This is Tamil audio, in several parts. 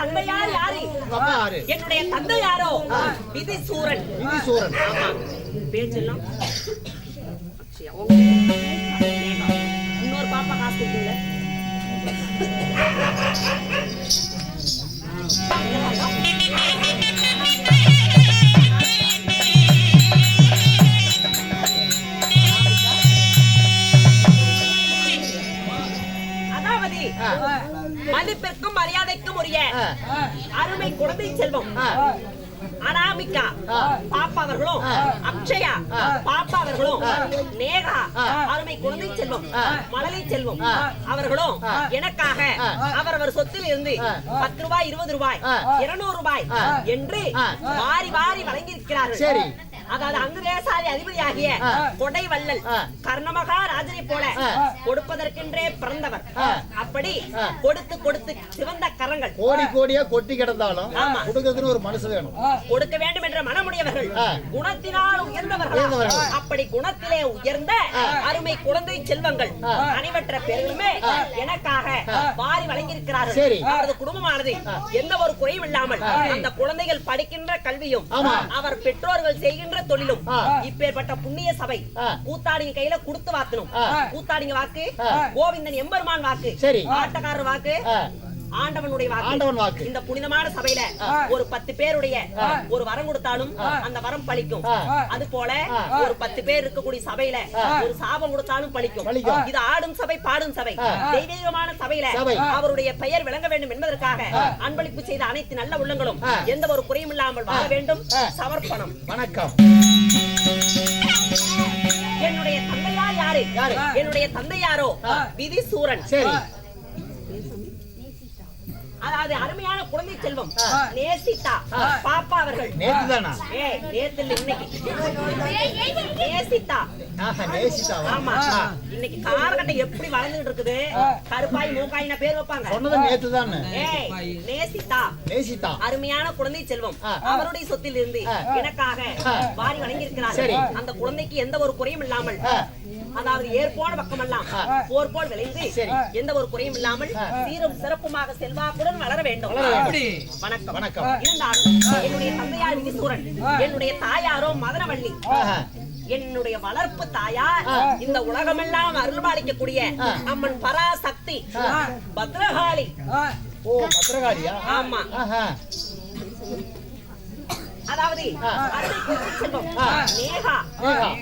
தந்தையார் யாரு? என்னுடைய தந்தை யாரோ விதி சூரன் விதி சூரன் ஆமா. பேச்செல்லாம். இன்னொரு பாப்பா காசு அதாவது மதிப்பிற்கும் மரியாதைக்கும் உரிய அருமை குழந்தை செல்வம் அனாமிகா. பாப்பா அவர்களும். அக்ஷயா. பாப்பா அவர்களும். நேகா. அருமை குழந்தை செல்வம். மழலை செல்வம். அவர்களும். எனக்காக. அவரவர் சொத்தில் இருந்து. பத்து ரூபாய் இருபது ரூபாய். இருநூறு ரூபாய். என்று. வாரி வாரி வழங்கி இருக்கிறார்கள் சரி. அதாவது அங்கு தேசாதி அதிபதியாகிய. கொடை வள்ளல் ஆ. கர்ணமகா ராஜனை போல. கொடுப்பதற்கென்றே பிறந்தவர். அப்படி. கொடுத்து கொடுத்து சிவந்த கரங்கள் கோடி கோடியா கொட்டி கிடந்தாலும். கொடுக்கறதுன்னு ஒரு மனசு வேணும் கொடுக்க வேண்டும் என்ற மனமுடையவர்கள். குணத்தினால் உயர்ந்தவர்கள். அப்படி குணத்திலே உயர்ந்த அருமை குழந்தை செல்வங்கள். அனைவற்ற பேர்களுமே எனக்காக வாரி வழங்கியிருக்கிறார்கள் சரி. அவரது குடும்பமானது எந்த ஒரு குறையும் இல்லாமல் அந்த குழந்தைகள் படிக்கின்ற கல்வியும். அவர் பெற்றோர்கள் செய்கின்ற தொழிலும் ஆ. இப்பேற்பட்ட புண்ணிய சபை. கூத்தாடிங்க கையில கொடுத்து வாத்தணும். கூத்தாடிங்க வாக்கு. கோவிந்தன் எம்பெருமான் வாக்கு சரி. ஆட்டக்காரர் வாக்கு ஆண்டவனுடைய வாக்கு. ஆண்டவன் வாக்கு. இந்த புனிதமான சபையில ஒரு பத்து பேருடைய ஒரு வரம் கொடுத்தாலும் அந்த வரம் பலிக்கும் ஆ. அது போல. ஒரு பத்து பேர் இருக்கக்கூடிய சபையில ஒரு சாபம் கொடுத்தாலும் பலிக்கும். இது ஆடும் சபை பாடும் சபை. தெய்வீகமான சபையில சபை. அவருடைய பெயர் விளங்க வேண்டும் என்பதற்காக அன்பளிப்பு செய்த அனைத்து நல்ல உள்ளங்களும். எந்த ஒரு குறையும் இல்லாமல் வாழ வேண்டும். சமர்ப்பணம். வணக்கம். என்னுடைய தந்தையார் யாரு? யாரு? என்னுடைய தந்தையாரோ. விதி சூரன் சரி. அதாவது அருமையான குழந்தை செல்வம். ஆ. பாப்பா அவர்கள். நேத்து தானா ஏய் நேத்து இல்ல இன்னைக்கு. நேசித்தா. ஆஹா, நேசிதாவா ஆமா. இன்னைக்கு காரகட்டை எப்படி வளர்ந்துட்டு இருக்குது? கருப்பாய் மூக்காயின பேர் வைப்பாங்க. சொன்னது நேத்து தானே ஏய் நேசித்தா. நேசிதா அருமையான குழந்தை செல்வம். அவருடைய சொத்தில் இருந்து. எனக்காக. வாரி வழங்கியிருக்கிறார். அந்த குழந்தைக்கு எந்த ஒரு குறையும் இல்லாமல். அதாவது ஏற்போன பக்கமெல்லாம். போர் போல் விளைந்து. எந்த ஒரு குறையும் இல்லாமல். சீரும் சிறப்புமாக செல்வாக்குடன் வளர வேண்டும். வணக்கம் வணக்கம். இருந்தாலும் என்னுடைய தந்தையார் விதிசூரன் என்னுடைய தாயாரோ மதனவள்ளி என்னுடைய வளர்ப்பு தாயார். இந்த உலகமெல்லாம் அருள்பாலிக்கக்கூடிய. அம்மன் பராசக்தி. பத்ரகாளி ஓ பத்திரகாளியா ஆமா அதாவது செல்வம். நேகா.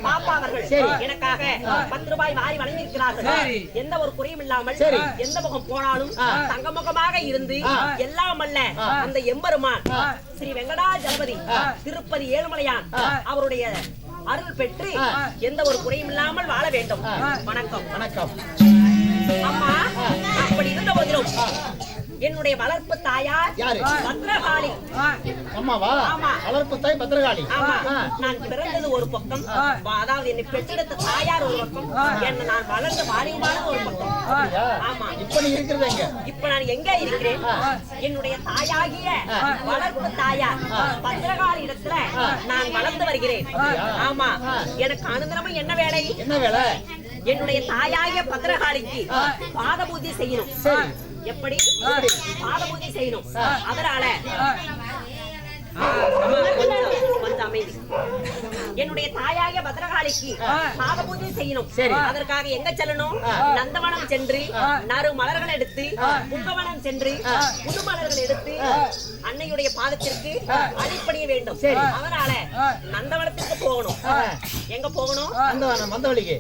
பாப்பா அவர்கள். எனக்காக பத்து ரூபாய் வாரி வழங்கியிருக்கிறார்கள் எந்த ஒரு குறையும் இல்லாமல். எந்த முகம் போனாலும். தங்க முகமாக இருந்து. எல்லாம் அல்ல. அந்த எம்பெருமான். ஸ்ரீ வெங்கடாஜலபதி. திருப்பதி ஏழுமலையான். அவருடைய அருள் பெற்று. எந்த ஒரு குறையும் இல்லாமல் வாழ வேண்டும். வணக்கம் வணக்கம் அம்மா அப்படி இருந்த போதிலும் என்னுடைய வளர்ப்பு தாயார் யாரு? பத்ரகாளி. அம்மாவா ஆமா. வளர்ப்பு தாய் ஆ, நான் பிறந்தது ஒரு பக்கம். அதாவது என்னை பெற்றெடுத்த தாயார் ஒரு பக்கம். என்ன நான் வளர்ந்த வாரியமானது ஒரு பக்கம்? ஆமா. இப்ப நீ இருக்கிறது எங்க? இப்ப நான் எங்க இருக்கிறேன்? என்னுடைய தாயாகிய. வளர்ப்பு தாயார் பத்திரகாளி இடத்துல நான் வளர்ந்து வருகிறேன்? ஆமா. எனக்கு அனுதினமும் என்ன வேலை? என்ன வேலை? என்னுடைய தாயாகிய பத்திரகாளிக்கு ஆ. பாதபூஜை செய்யணும். சரி. எப்படி? பாதபூஜை செய்யணும். அதனால என்னுடைய தாயாகிய பத்ரகாளிக்கு பாத பூஜை செய்யணும். அதற்காக எங்க செல்லணும். நந்தவனம் சென்று நறு மலர்கள் எடுத்து கும்பவனம் சென்று புது மலர்கள் எடுத்து அன்னையுடைய பாதத்திற்கு அடிப்பணிய வேண்டும். அதனால நந்தவனத்திற்கு போகணும். எங்க போகணும்? நந்தவனம் மந்தவழிக்கு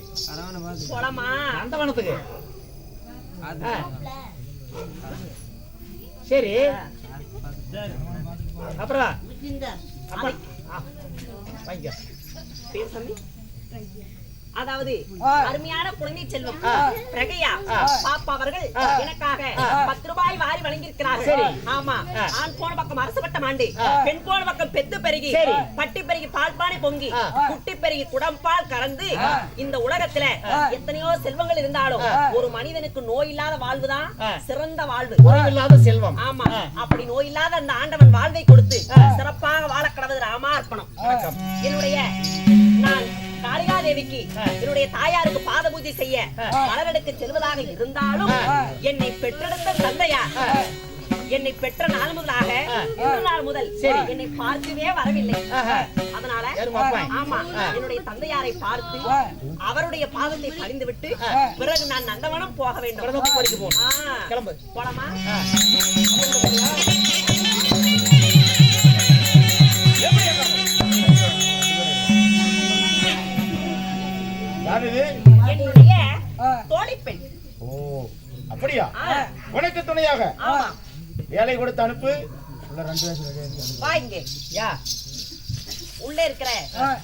போலாமா? நந்தவனத்துக்கு. சரி. அப்புறம் வாங்கிக்க பேர் சொல்லி. அதாவது அருமையான குழந்தை செல்வம். பிரகையா. பாப்பா அவர்கள். எனக்காக. பத்து ரூபாய் வாரி வழங்கியிருக்கிறார்கள் சரி. ஆமா. ஆண் போன பக்கம் அரசு பட்டம் ஆண்டு ஆ. பெண் போன பக்கம் பெத்து பெருகி. பட்டி பெருகி பால் பானை பொங்கி. குட்டி பெருகி குடம்பால் கறந்து இந்த உலகத்துல எத்தனையோ செல்வங்கள் இருந்தாலும் ஒரு மனிதனுக்கு நோய் இல்லாத வாழ்வுதான். சிறந்த வாழ்வு குறைவில்லாத செல்வம் ஆமா. அப்படி நோய் இல்லாத அந்த ஆண்டவன் வாழ்வை கொடுத்து சிறப்பாக வாழ கடவுள் ராமார்ப்பணம் வணக்கம் என்னுடைய காளிகாதேவிக்கு என்னுடைய தாயாருக்கு பாத பூஜை செய்ய மலரடுக்கு செல்வதாக இருந்தாலும் என்னை பெற்றெடுத்த தந்தையார் என்னை பெற்ற நாள் முதலாக நாள் முதல். என்னை பார்க்கவே வரவில்லை. அதனால? ஆமா. என்னுடைய தந்தையாரை பார்த்து அவருடைய பாதத்தை பணிந்து விட்டு ஆ. பிறகு நான் நந்தவனம் போக வேண்டும். போலாமா? அப்படியா. உனக்கு துணையாக. வேலை கொடுத்து அனுப்பு. வா இங்கே. யா. உள்ள இருக்கிற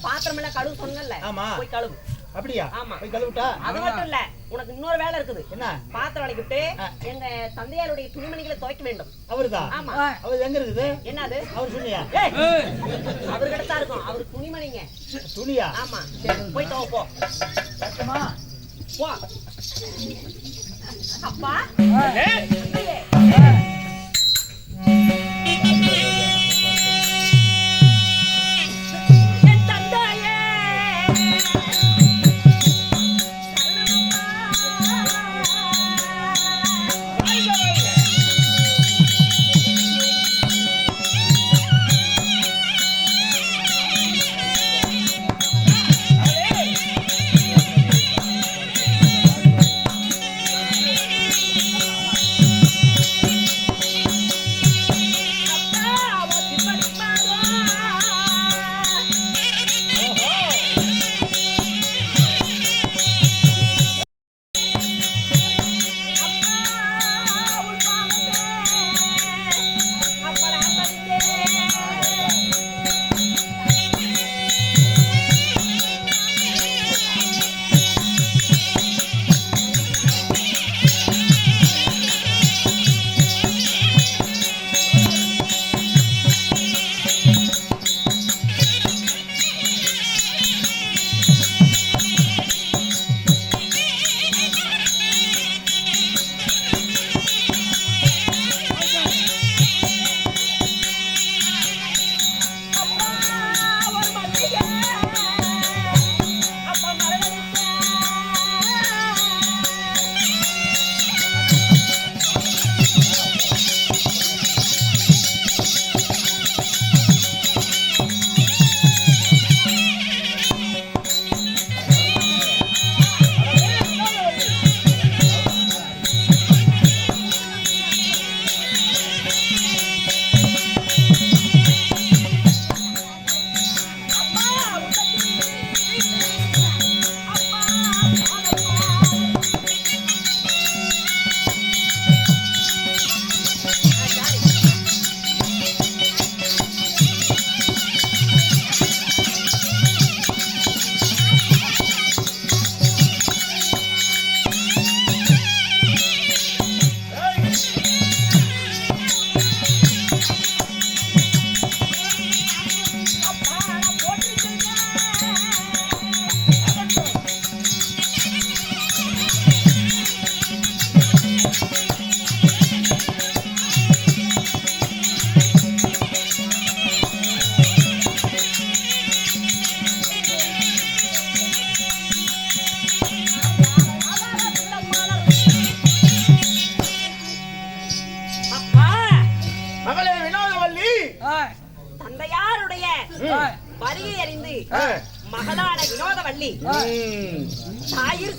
பாத்திரம் எல்லாம் கழுவு சொன்னல ஆமா. போய் கழுவு. அப்படியா? ஆமா. போய் கழுவிட்டா? அது மட்டும் இல்ல உனக்கு இன்னொரு வேலை இருக்குது. என்ன? பாத்திரம் விளக்கிட்டு ஆ. எங்க தந்தையாருடைய துணிமணிகளை துவைக்க வேண்டும். அவருதா? ஆமா. அவர் எங்க இருக்குது? என்னது? அவர் சொன்னியா? ஏய், அவர்கிட்ட தான் இருக்கும். அவர் துணிமணிங்க. துணியா? ஆமா. போய் துவ போ சத்தமா? போ. அப்பா.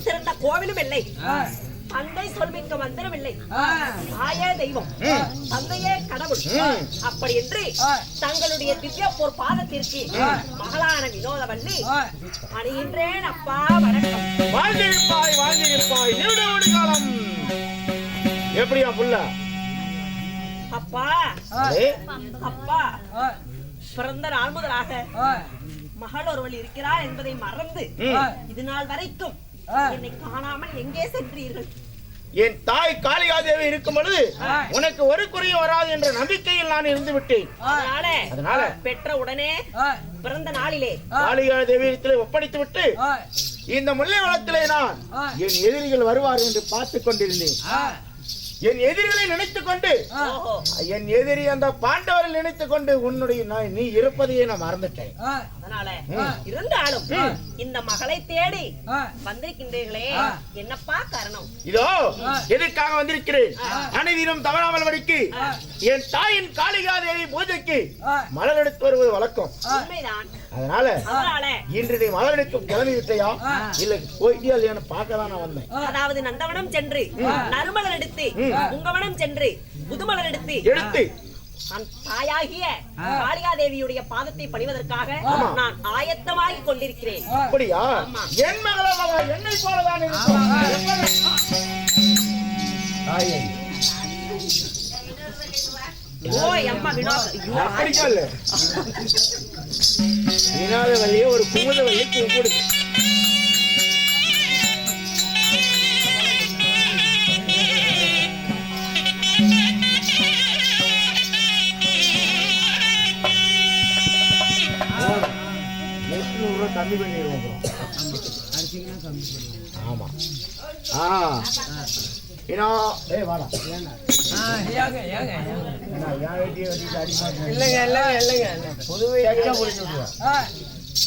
சிறந்த கோவிலும் இல்லை. தந்தை சொல்மிக்க மந்திரம் இல்லை தாயே தெய்வம். தந்தையே கடவுள். அப்படி என்று தங்களுடைய திவ்ய போர் பாதத்திற்கு மகளான வினோதவள்ளி அணிகின்றேன் அப்பா வணக்கம். வாழ்ந்திருப்பாய் வாழ்ந்திருப்பாய் ஒரு காலம். எப்படியா புள்ள? அப்பா. அப்பா. பிறந்த நாள் முதலாக மகள் ஒருவள் இருக்கிறார் என்பதை மறந்து. இது நாள் வரைக்கும் என்னை காணாமல் எங்கே சென்றீர்கள்? என் தாய் காளிகாதேவி இருக்கும் பொழுது உனக்கு ஒரு குறையும் வராது என்ற நம்பிக்கையில் நான் இருந்து விட்டேன். அதனால அதனால பெற்ற உடனே பிறந்த நாளிலே காளிகாதேவி இடத்திலே ஒப்படைத்து விட்டு இந்த முல்லை வளத்திலே நான் என் எதிரிகள் வருவார் என்று பார்த்துக் கொண்டிருந்தேன். என் எதிரிகளை நினைத்துக் கொண்டு என் எதிரி அந்த பாண்டவரை நினைத்துக் கொண்டு உன்னுடைய நான் நீ இருப்பதையே நான் மறந்துட்டேன். அதனால இருந்தாலும் இந்த மகளை தேடி வந்திருக்கின்றீர்களே என்னப்பா காரணம்? இதோ எதற்காக வந்திருக்கிறேன்? அனைவரும் தவறாமல் படிக்கு என் தாயின் காளிகாதேவி பூஜைக்கு மலர் எடுத்து வருவது வழக்கம். உண்மைதான். அதனால அதனால. இன்று நீ மலர் எடுக்கும் கிளம்பி விட்டையா இல்ல போயிட்டியா இல்லையான்னு பார்க்க தான் நான் வந்தேன். அதாவது நந்தவனம் சென்று நறுமலர் எடுத்து உங்கவனம் சென்று புதுமலர் எடுத்து எடுத்து. தாயாகிய காளிகாதேவியுடைய பாதத்தை பணிவதற்காக. நான் ஆயத்தமாகி கொண்டிருக்கிறேன். அப்படியா. என் மகள் அல்லவா என்னை போலதான் தாயே, ஓ அம்மா வினோத் வினாத வழியே ஒரு குமுத வழி கும்பிடு எட்நூறு ரூபா கம்மி பண்ணிடுவோம் அப்புறம். ஆமா. ஆ. ஏன்னா ஏய் வாடா. அடிமா இல்லைங்க இல்லைங்க இல்லைங்க. பொதுவே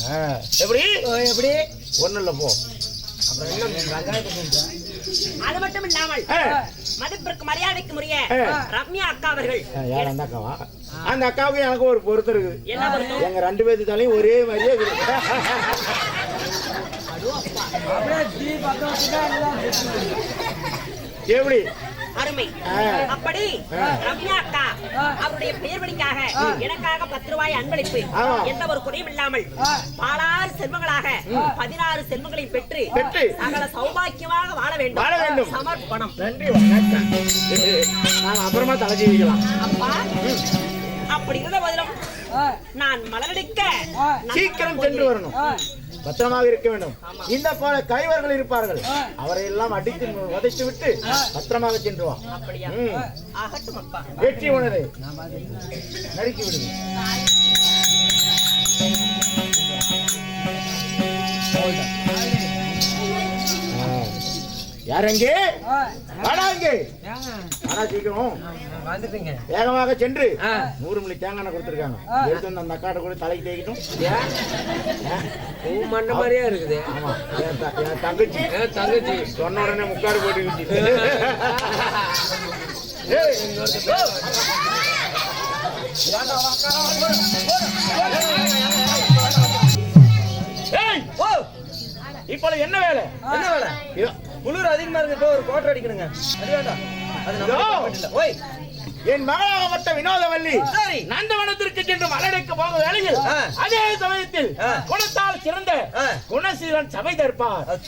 ஆ, எப்படி? எப்படி? ஒண்ணும் இல்ல போ. அப்புறம் என்ன வெங்காயத்தை? அது மட்டும் இல்லாமல் மதிப்பிற்கு மரியாதைக்கு முறைய. ரம்யா அக்கா அவர்கள். ஆ, யார் அந்த அக்காவா? அந்த அக்காவுக்கு எனக்கு ஒரு பொருத்தம் இருக்குது. என்ன பொருத்தம்? எங்க ரெண்டு பேர்த்து தலையும் ஒரே மாதிரியே இருக்கு எப்படி? அருமை. அப்படி ஆ. ரம்யா அக்கா அவருடைய பெயர்படிக்காக எனக்காக பத்து ரூபாய் அன்பளிப்பு. எந்த ஒரு குறையும் இல்லாமல் பாலாறு செல்வங்களாக பதினாறு செல்வங்களை பெற்று. சகல சௌபாக்கியமாக வாழ வேண்டும். வாழ வேண்டும். சமர்ப்பணம். நன்றி வணக்கம். நாம அப்புறமா தலை ஜீவிக்கலாம் அப்பா அப்படி இருந்த போதிலும் நான் மலரடிக்க சீக்கிரம் சென்று வரணும். பத்திரமாக இருக்க வேண்டும். இந்த போல கைவர்கள் இருப்பார்கள். அவரை எல்லாம் அடித்து உதைத்து விட்டு பத்திரமாக சென்று வா. வெற்றி உணரை. நறுக்கி விடுங்க ஆ. யார் அங்கே? வாடா வாடா சீக்கிரம். வந்துட்டுங்க. வேகமாக சென்று. நூறு மில்லி தேங்காய் கொடுத்துருக்காங்க. எடுத்து வந்து அந்த அக்காட்ட கூட தலைக்கு தேய்க்கட்டும். மண்ட மாதிரியே இருக்குது. ஆமா. என் தங்கச்சி. தங்கச்சி. சொன்ன உடனே முக்காடு போட்டுக்கிச்சு இப்போ என்ன வேலை? என்ன வேலை குளிர் அதிகமா இருக்கு இப்போ ஒரு கோட்டை அடிக்கணுங்க. அது வேண்டாம். அது நம்ம ஓய். என் மகளாகப்பட்ட வினோதவல்லி. சரி. நந்தவனத்திற்கு சென்று மலரைக்கு போகும் வேளையில். அதே சமயத்தில். குணத்தால் சிறந்த. குணசீலன் சபை தற்பார் அது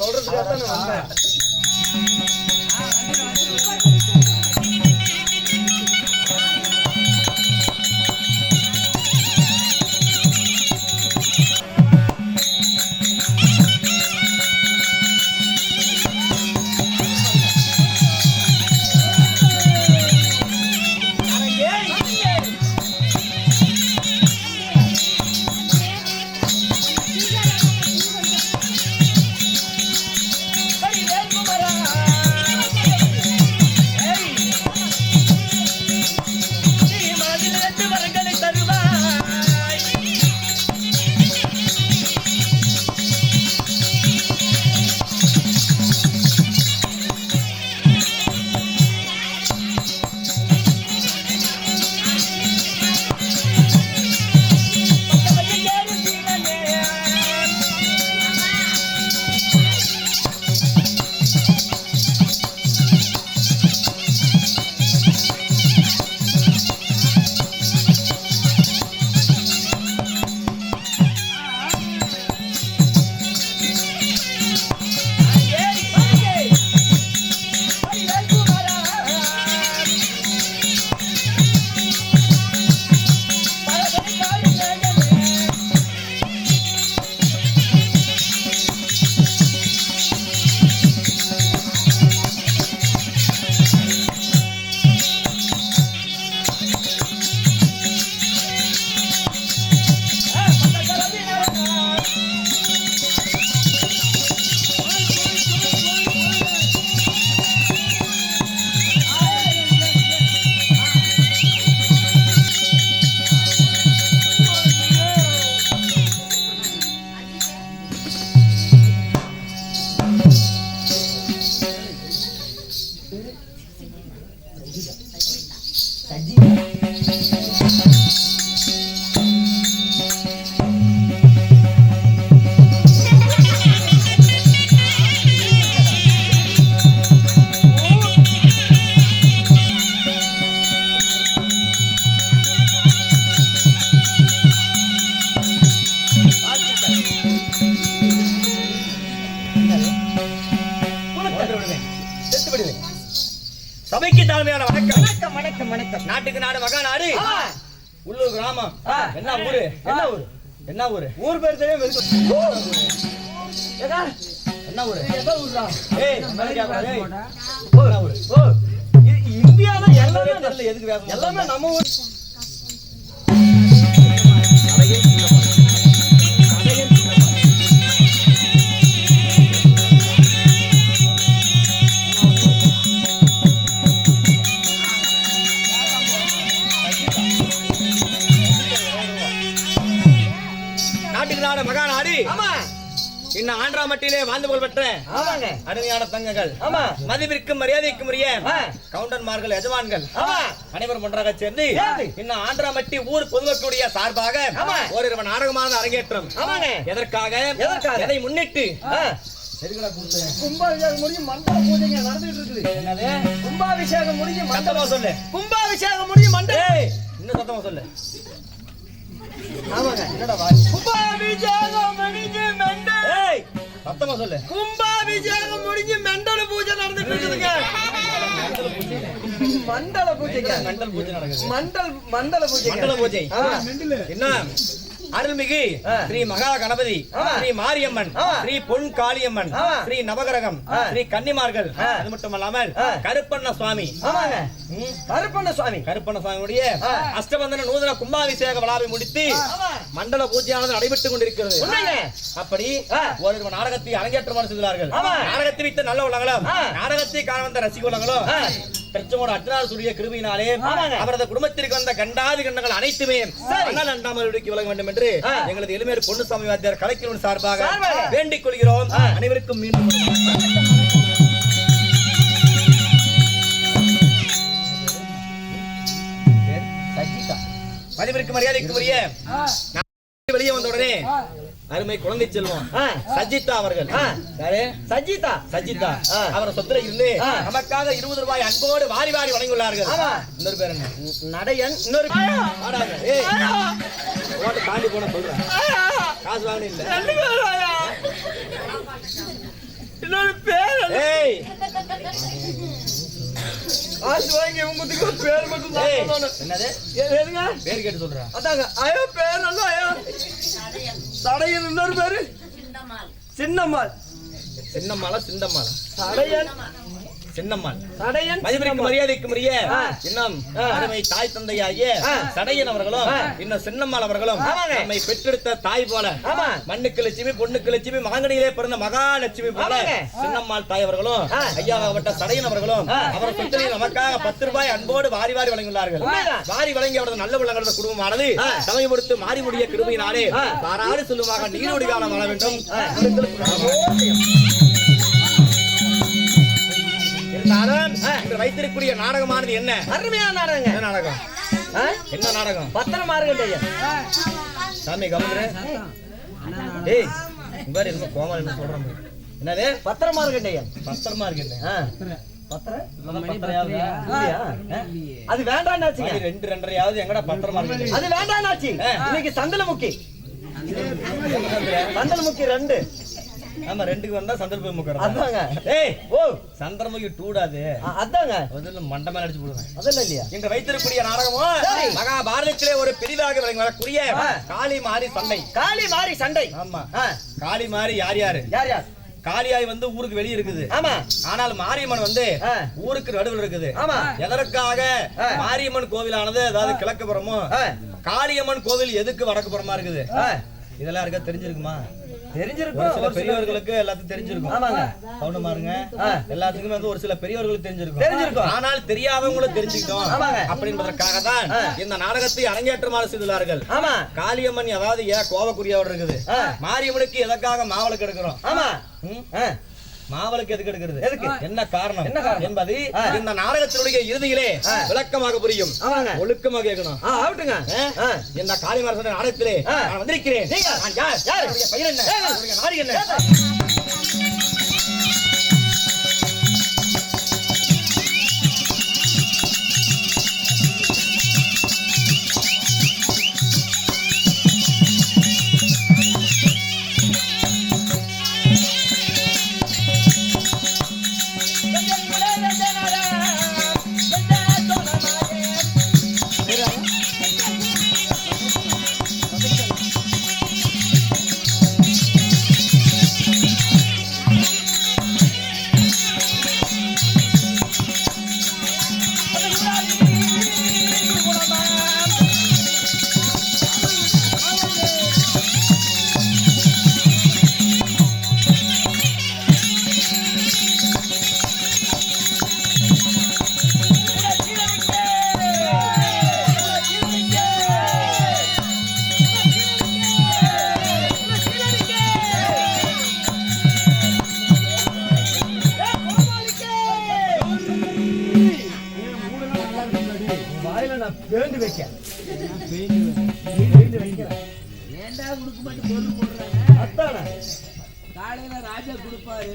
சபைக்கு தாழ்மையான வணக்கம்? வணக்கம் வணக்கம் வணக்கம். நாட்டுக்கு நாடு மகா நாடு உள்ளூர் கிராமம். என்ன ஊரு? என்ன ஊரு? என்ன ஊரு? ஊர் பேர் தெரியும் என்ன ஊரு? என்ன ஊரு? ஓ இ- இந்தியால எல்லாமே எதுக்கு எல்லாமே நம்ம ஊர். ஆந்திராமட்டிலே வாழ்ந்து புகழ் பெற்ற ஆமாங்க அருமையான தங்கங்கள் ஆமா மதிப்பிற்கும் மரியாதைக்கும் உரிய. கவுண்டன்மார்கள் எஜமான்கள் அனைவரும் ஒன்றாக சேர்ந்து. இன்னும் ஆந்திராமட்டி ஊர் பொதுமக்களுடைய சார்பாக. ஓரிரவு நாடகமான அரங்கேற்றம் எதற்காக? எதை முன்னிட்டு? கும்பாபிஷேகம் முடிஞ்சு மண்டல பூஜைங்க நடந்துட்டு இருக்குது என்னது? கும்பாபிஷேகம் முடிஞ்சு மண்டல சத்தமா சொல்லு கும்பாபிஷேகம் முடிஞ்சு மண்டல இன்னும் சத்தமா சொல்லு ஆமாங்க என்னடா? கும்பாபிஷேகம் முடிஞ்சு மண்டல சத்தமா சொல்லு. கும்பாபிஷேகம் முடிஞ்சு மண்டல பூஜை நடந்துட்டு இருக்குதுங்க. மண்டல பூஜைங்க மண்டல் பூஜை நடக்குது. மண்டல் மண்டல பூஜை மண்டல பூஜை. என்ன? அருள்மிகு. ஸ்ரீ மகா கணபதி. ஸ்ரீ மாரியம்மன். ஸ்ரீ பொன் காளியம்மன். ஸ்ரீ நவகிரகம். ஸ்ரீ கன்னிமார்கள். அது மட்டும் அல்லாமல். கருப்பண்ண சுவாமி. கருப்பண்ண சுவாமி கருப்பண்ண சுவாமியுடைய. அஷ்டபந்தன நூதன கும்பாபிஷேக விழாவை முடித்து. மண்டல பூஜையானது நடைபெற்றுக் கொண்டிருக்கிறது. அப்படி. ஒரு நாடகத்தை அரங்கேற்றம் செய்கிறார்கள் ஆமா. நாடகத்தை வைத்த நல்ல உள்ளங்களும். நாடகத்தை காண வந்த ரசிக உள்ளங்களும். பிரச்சமோட அர்ஜுனாசுடைய கிருபியினாலே ஆமாங்க. அவரது குடும்பத்திற்கு வந்த கண்டாதி கண்டங்கள் அனைத்துமே சரி. அண்ணல் அண்டாமலுக்கு விளங்க வேண்டும் என்று. எங்களது எளிமையர் பொன்னுசாமி வாத்தியார் கலைக்கிறோம் சார்பாக சார்பாக. வேண்டிக் கொள்கிறோம். அனைவருக்கும் மீண்டும் ஒரு வணக்கம். பேர் சஜிதா. மதிப்பிற்கு மரியாதைக்கு உரிய நான் வெளியே வந்த உடனே அருமை குழந்தை செல்வம். சஜிதா அவர்கள். சஜிதா சஜிதா. அவர் சொத்துல இருந்து. நமக்காக இருபது ரூபாய் அன்போடு வாரி வாரி வழங்கியுள்ளார்கள். இன்னொரு பேர் என்ன? நடையன். இன்னொரு தாண்டி போன சொல்றேன். காசு வாங்கின இல்ல. இன்னொரு பேர் ஏய். காசு வாங்கி உங்களுக்கு ஒரு பேர் மட்டும். என்னது? பேர் கேட்டு சொல்றேன். அதாங்க. ஐயோ பேர் நல்லா ஐயோ தடையன் இன்னொரு பேரு? சின்னம்மாள். சின்னம்மாளா. சின்னம்மாள் தடையன். மதிப்பிற்கு சின்னம்மாள். உரிய ஆ. இன்னும் ஆ. அருமை தாய் தந்தையாகிய ஆ. சடையன் அவர்களும். இன்னும் சின்னம்மாள் அவர்களும். நம்மை பெற்றெடுத்த தாய் போல மண்ணுக்கு லட்சுமி பொண்ணுக்கு லட்சுமி மாங்கனியிலே பிறந்த மகாலட்சுமி போல. சின்னம்மாள் தாய் அவர்களும் ஆ. ஐயாவட்ட சடையன் அவர்களும். அவர் சொத்தில் நமக்காக பத்து ரூபாய் அன்போடு வாரி வாரி வழங்கியுள்ளார்கள். வாரி வழங்கி அவரது நல்ல உள்ளங்களது குடும்பமானது ஆ. சமயப்படுத்து மாறிமுடிய கிருபையினாலே ஆ. பாராடு சொல்லுமாக நீரோடி காலம் வாழ வேண்டும் வைத்திருக்கக்கூடிய நாடகமானது என்ன? அருமையான நாடகங்க. என்ன நாடகம்? என்ன நாடகம்? பத்திரம் மார்க்கண்டையன் சாமி டேய் என்னமோ கோமல் என்ன சொல்றான் பாரு. என்னது? பத்திரம் மார்க்கண்டையன் பத்திரமா இருக்கு ஆ. பத்திரம்? இல்லைன்னா பத்திரையாவது இல்லையா? அது மணி ரெண்டு ரெண்டரையாவது எங்கடா பத்திரமா இருக்கு அது வேண்டாம்னாச்சு ஆ. இன்னைக்கு சந்தல முக்கி. சந்தல முக்கி ரெண்டு. ஆமா ரெண்டுக்கு வந்தா சந்தர்ப்பம் முக்கறதா அதாங்க. ஏய் ஓ சந்திரமுகி டூடாது. அதாங்க. அதுல மண்டை மேல அடிச்சு போடுவேன். அதெல்லாம் இல்லையா? இன்று வைத்திருக்கக்கூடிய நாடகமோ. மகாபாரதத்திலே ஒரு பிரிவாக விளங்கி வரக்கூடிய. காளி மாறி சண்டை. காளி மாறி சண்டை. ஆமா. காளி மாறி யார் யாரு? யார் யார்? காளியாய் வந்து ஊருக்கு வெளிய இருக்குது. ஆமா. ஆனால் மாரியம்மன் வந்து. ஊருக்கு நடுவில் இருக்குது. ஆமா. எதற்காக. மாரியம்மன் கோவிலானது அதாவது கிழக்கு புறமும். காளியம்மன் கோவில் எதுக்கு வடக்கு புறமா இருக்குது. இதெல்லாம் இருக்கா தெரிஞ்சிருக்குமா? தெரிஞ்சிருக்கும். பெரியவர்களுக்கு எல்லாத்துக்கும் தெரிஞ்சிருக்கும். ஆமாங்க. கவனமா இருங்க. எல்லாத்துக்குமே வந்து ஒரு சில பெரியவர்களுக்கு தெரிஞ்சிருக்கும். தெரிஞ்சிருக்கும். ஆனால் தெரியாதவங்களும் தெரிஞ்சுக்கிட்டோம். அப்படின்றதற்காக தான். இந்த நாடகத்தை அரங்கேற்றமாக செய்துள்ளார்கள். ஆமா. காளியம்மன் அதாவது ஏன் கோபக்குரியோடு இருக்குது. மாரியம்மனுக்கு எதற்காக மாவளுக்கு எடுக்கிறோம்? ஆமா. மாவளுக்கு எதுக்கு எடுக்கிறது எதுக்கு? என்ன காரணம் என்ன காரணம்? என்பது. இந்த நாடகத்தினுடைய இறுதியிலே. விளக்கமாக புரியும் ஒழுக்கமாக கேட்கணும் ஆகட்டுங்க. இந்த காளிமாரசன் நாடகத்திலே. நான் வந்திருக்கிறேன்? நான் யார் யார்? பெயர் என்ன நாடு என்ன வேண்டு வைக்க ஏன்டா கொடுக்க மாட்டு பொருள் போடுறாங்க? அத்தானே காலையில ராஜா கொடுப்பாரு.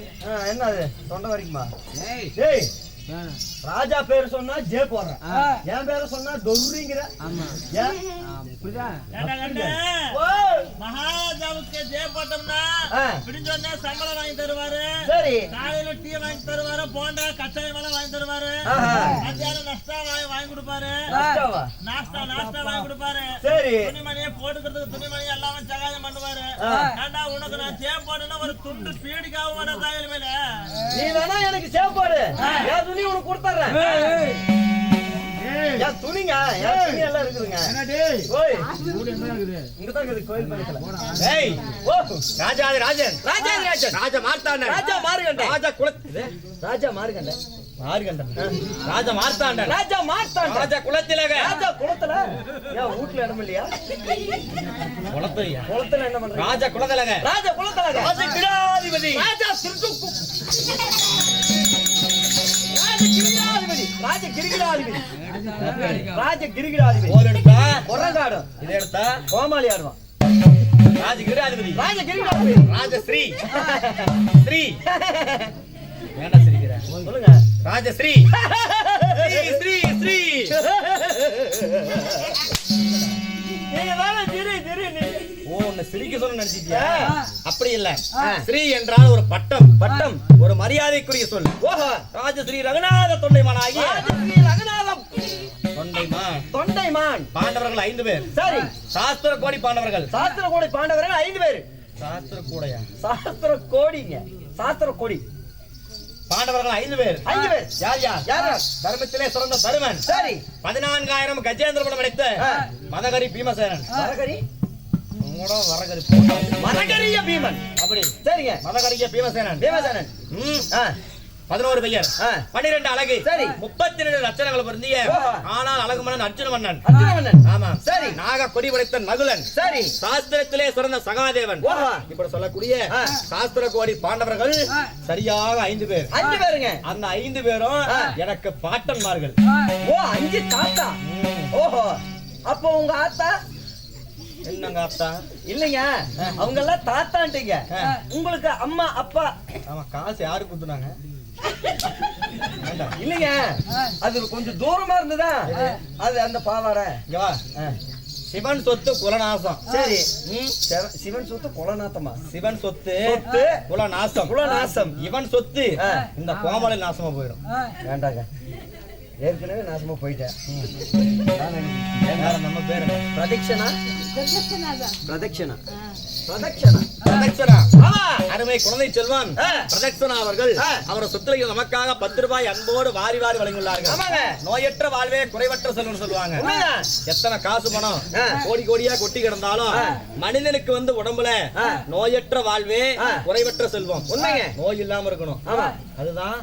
என்னது? தொண்டை வரைக்குமா? ஏய். ராஜா பேர் சொன்னா ஜே போடுறேன். என் பேரை சொன்னா தொர்ரிங்கிற ஆமா. ஏன்? ஓய். மகாராஜாவுக்கு ஜெய போட்டோம்னா ஆ, பிடிஞ்ச உடனே சம்பளம் வாங்கி தருவாரு. சரி. காலையில டீ வாங்கி தருவாரு போண்டா கச்சாயம் எல்லாம் வாங்கி தருவாரு. மத்தியானம் நஷ்டா வாங்கி வாங்கி கொடுப்பாரு? நாஸ்டா நாஸ்டா வாங்கி கொடுப்பாரு. சரி. துணிமணியை போட்டுக்கிறதுக்கு துணிமணி எல்லாமே சகாயம் பண்ணுவாரு. ஏண்டா உனக்கு நான் போட்டேன்னா ஒரு துண்டு பீடிக்காவும் வேணா தாயல் மேல. நீ வேணா எனக்கு சேப்பாடு துணி உனக்கு கொடுத்துறேன் என் துணிங்க. என் துணி எல்லாம் இருக்குதுங்க. ஓய். இங்கதான் இருக்குது கோயில் பக்கத்துல. ஏய் ஓ. ராஜாதி ராஜன். ராஜாதி ராஜன். ராஜா மார்த்தாண்டன். ராஜா மார்கண்டன். ராஜா குல ராஜா மார்கண்டன். மார்கண்டன். ராஜா மார்த்தாண்டன். ராஜா மார்த்தான் ராஜா குலத்திலக. ராஜா குளத்துல ஏன் வீட்டுல இடம் இல்லையா? என்ன பண்றீங்க ராஜா குலத்திலக. ராஜா குளத்துல ராஜா ராஜா ராஜ கிரிகிடாதிபதி ராஜ கிரிகிடாதிபதி கிரிகிடாதிபதி போர் எடுத்தா? கொரங்காடும் இதை எடுத்தா? கோமாளி ஆடுவான் ராஜ கிடாதிபதி ராஜ கிரிகிடாதிபதி ராஜஸ்ரீ ஸ்ரீ. சொல்லுங்க. ராஜஸ்ரீ ஸ்ரீ. ஸ்ரீ நீங்க தானே திரு திரு உன்னை சிரிக்க சொல்ல நினைச்சிட்டியா. அப்படி இல்ல. ஸ்ரீ என்றால் ஒரு பட்டம். பட்டம் ஒரு மரியாதைக்குரிய சொல். ஓஹோ ராஜஸ்ரீ ரகுநாத தொண்டைமான் ஆகிய ரகுநாதம் தொண்டைமான். தொண்டைமான். பாண்டவர்கள் ஐந்து பேர். சரி. சாஸ்திர கோடி பாண்டவர்கள். சாஸ்திர கோடி பாண்டவர்கள் ஐந்து பேர். சாஸ்திர கூடையா? சாஸ்திர கோடிங்க. சாஸ்திர கோடி. பாண்டவர்கள் ஐந்து பேர். ஐந்து பேர். யார் யார்? யார்? தர்மத்திலே சிறந்த தருமன். சரி. பதினான்காயிரம் கஜேந்திர படம் அடைத்த. மதகரி பீமசேனன். மரகரி உங்களோட வரகரி போட்டோம். மரகரிய பீமன். அப்படி. சரிங்க. மதகரிய பீமசேனன். பீமசேனன். பதினோரு பெயர். பன்னிரெண்டு அழகு. சரி. முப்பத்தி ரெண்டு லட்சணங்கள் பொருந்திய. ஆனால் அழகு மன்னன் அர்ஜுன மன்னன் அர்ஜுனமன்னன். ஆமா. சரி. நாக கொடி படைத்த நகுலன் சரி. சாஸ்திரத்திலே சிறந்த சகாதேவன். இப்படி சொல்லக்கூடிய. சாஸ்திர கோடி பாண்டவர்கள் சரியாக ஐந்து பேர். அஞ்சு பேருங்க. அந்த ஐந்து பேரும். எனக்கு பாட்டன்மார்கள். ஓ அஞ்சு தாத்தா. ஓஹோ. அப்போ உங்க ஆத்தா? என்னங்க அத்தா இல்லைங்க. அவங்க எல்லாம் தாத்தான்ட்டீங்க. உங்களுக்கு அம்மா அப்பா. ஆமா காசு யாரு குத்துனாங்க. இல்லைங்க. அது கொஞ்சம் தூரமா இருந்ததா? அது அந்த பாவாடை. இங்க வா. ஆ, சிவன் சொத்து குலநாசம். சரி. சிவன் சொத்து கொலநாத்தமா? சிவன் சொத்து சொத்து. குலநாசம். குலநாசம். இவன் சொத்து. இந்த கோமலை நாசமா போயிடும் வேண்டாங்க. ஏற்கனவே நாசமா போயிட்டேன். நம்ம பேர்? பிரதட்சணா? பிரதட்சணா. பிரதட்சணா பிரதட்சணா. ஆமா அருமை குழந்தை செல்வன். பிரதட்சணா அவர்கள். அவரது சொத்துல நமக்காக பத்து ரூபாய் அன்போடு வாரி வாரி வழங்கியுள்ளார்கள். நோயற்ற வாழ்வே குறைவற்ற செல்வம் சொல்லுவாங்க. எத்தனை காசு பணம். கோடி கோடியா கொட்டி கிடந்தாலும். மனிதனுக்கு வந்து உடம்புல. நோயற்ற வாழ்வே. குறைவற்ற செல்வம் உண்மைங்க. நோய் இல்லாம இருக்கணும். அதுதான்.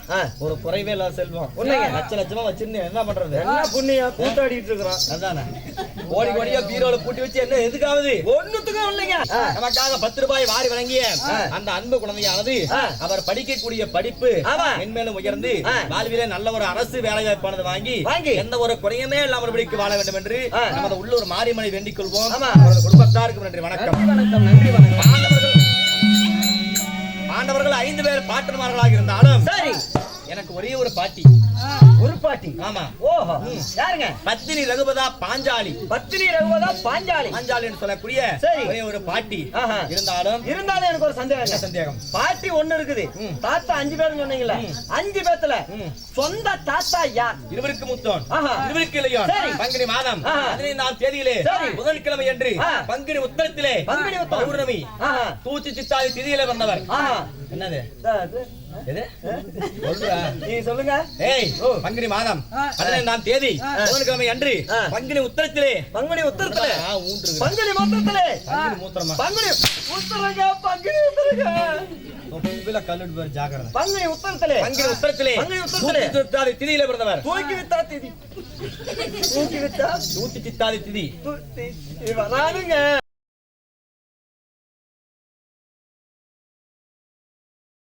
ஒரு குறைவே இல்லாத செல்வம் உண்மைங்க. லட்ச லட்சமா வச்சிருந்து என்ன பண்றது என்ன புண்ணியம் கூத்தாடிட்டு இருக்கிறோம் அதானே கோடி கோடியா பீரோல பூட்டி வச்சு என்ன எதுக்காவது ஒண்ணுத்துக்கும் இல்லைங்க நமக்காக பத்து ரூபாய் வாரி வழங்கிய. அந்த அன்பு குழந்தையானது. அவர் படிக்கக்கூடிய படிப்பு. மென்மேலும் உயர்ந்து. வாழ்விலே நல்ல ஒரு அரசு வேலை வாய்ப்பானது வாங்கி வாங்கி. எந்த ஒரு குறையுமே இல்லாமல் படிக்க வாழ வேண்டும் என்று. நமது உள்ளூர் மாரியம்மனை வேண்டிக் கொள்வோம் குடும்பத்தாருக்கு நன்றி வணக்கம் வணக்கம் நன்றி வணக்கம் பாண்டவர்கள் ஐந்து பேர் பாட்டன்மார்களாக இருந்தாலும் சரி எனக்கு ஒரே ஒரு பாட்டி ஒரு பாட்டி ஆமா. ஓஹோ. யாருங்க? பத்தினி ரகுபதா பாஞ்சாலி. பத்தினி பாஞ்சாலி. பாஞ்சாலின்னு சொல்லக்கூடிய சரி. ஒரே ஒரு பாட்டி. இருந்தாலும் இருந்தாலும் எனக்கு ஒரு சந்தேகம். சந்தேகம்? பாட்டி ஒண்ணு இருக்குது. தாத்தா அஞ்சு பேர் சொன்னீங்கல்ல. அஞ்சு பேத்துல. சொந்த தாத்தா யார்? இருவருக்கு முத்தோன். இருவருக்கு இளையோன். பங்குனி மாதம். பதினைந்தாம் தேதியிலே. புதன்கிழமை என்று ஆ. பங்குனி உத்தரத்திலே பங்குனி. பௌர்ணமி. தூச்சி சித்தாதி திதியிலே வந்தவர் என்னது? சொல்லுங்க. ஏய் பங்குனி மாதம் பதினைந்தாம் தேதி. புதன்கிழமை அன்று. பங்குனி உத்தரத்திலே. பங்குனி உத்தரத்துல. ஆ, ஊன்று பங்குனி மொத்தத்துல பங்குனி மூத்திரமா? பங்குனி உத்தரங்க பங்குனி உத்தரங்க. தொப்பில கல்லுட்டு பேர் ஜாக்கிரதை. பங்குனி உத்தரத்துல. பங்குனி உத்தரத்திலே. பங்குனி உத்தரத்திலே. தூத்தி சித்தாதி திதியிலே பிறந்தவர். தூக்கி வித்தா திதி. தூக்கி வித்தா தூத்தி சித்தாதி திதி. தூத்தி வரானுங்க